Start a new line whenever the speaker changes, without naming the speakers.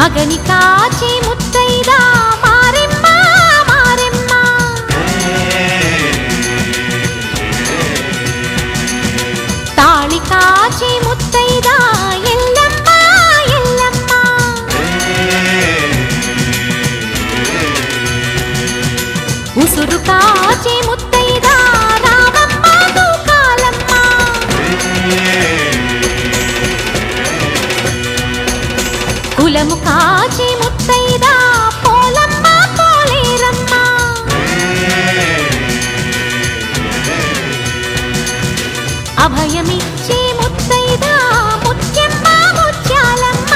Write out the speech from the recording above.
மகனி காட்சி முத்தைதா மாரெம்மா மாரெம்மா தாளி காட்சி முத்தைதா எல்லம்மா எல்லம்மா உசுறு காட்சி కులము కాచి ముత్తైదా పోలమ్మా పోలేరమ్మా. అభయమిచ్చే ముత్తైదా ముత్యమ్మ ముత్యాలమ్మ.